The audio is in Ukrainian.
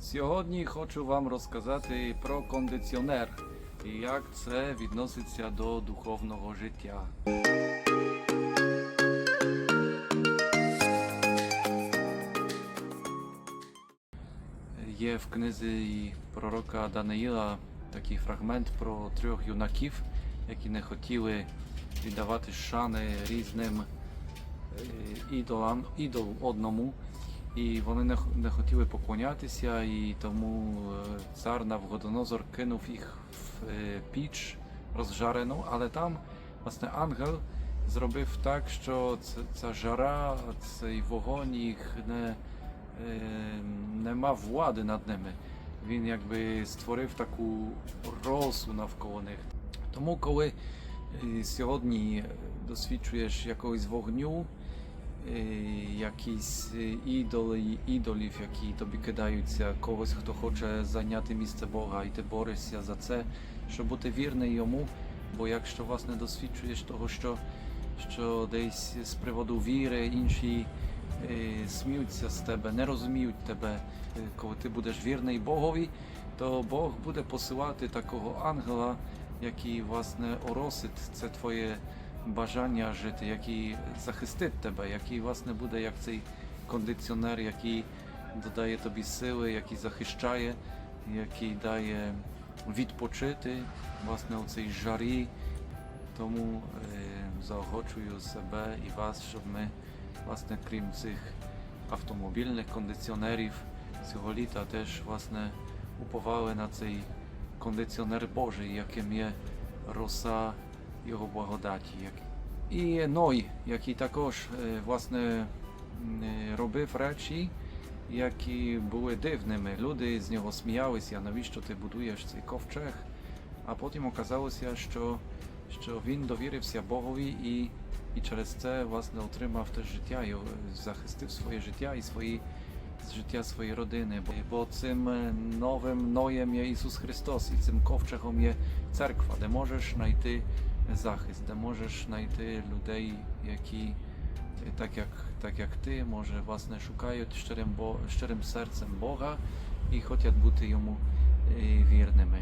Сьогодні хочу вам розказати про кондиціонер і як це відноситься до духовного життя. Є в книзі пророка Даниїла такий фрагмент про трьох юнаків, які не хотіли віддавати шани різним е, ідолам, ідол одному. І вони не, не хотіли поклонятися, і тому е, цар Навгодонозор кинув їх в е, піч розжарену, але там власне ангел зробив так, що ця жара, цей вогонь їх не, е, не мав влади над ними. Він якби створив таку росу навколо них. Тому, коли сьогодні досвідчуєш якогось вогню, якісь е, ідоли, ідолів, які тобі кидаються, когось, хто хоче зайняти місце Бога, і ти борешся за це, щоб бути вірний йому. Бо якщо власне досвідчуєш того, що, що десь з приводу віри інші е, сміються з тебе, не розуміють тебе, е, коли ти будеш вірний Богові, то Бог буде посилати такого ангела, який власне оросить це твоє бажання жити, який захистить тебе, який власне буде як цей кондиціонер, який додає тобі сили, який захищає, який дає відпочити власне у цій жарі. Тому е, заохочую себе і вас, щоб ми, власне, крім цих автомобільних кондиціонерів цього літа, теж власне уповали на цей кондиціонер Божий, яким є роса його благодаті. І Ной, який також е, власне е, робив речі, які були дивними. Люди з нього сміялися, навіщо ти будуєш цей ковчег. А потім оказалося, що, що він довірився Богові і, і через це власне отримав те життя, і захистив своє життя і свої життя своєї родини. Бо, цим е, новим ноєм є Ісус Христос, і цим ковчегом є церква, де можеш знайти захист, де можеш знайти людей, які е, так як, так як ти, може, власне, шукають щирим, бо, щирим серцем Бога і хочуть бути йому е, вірними.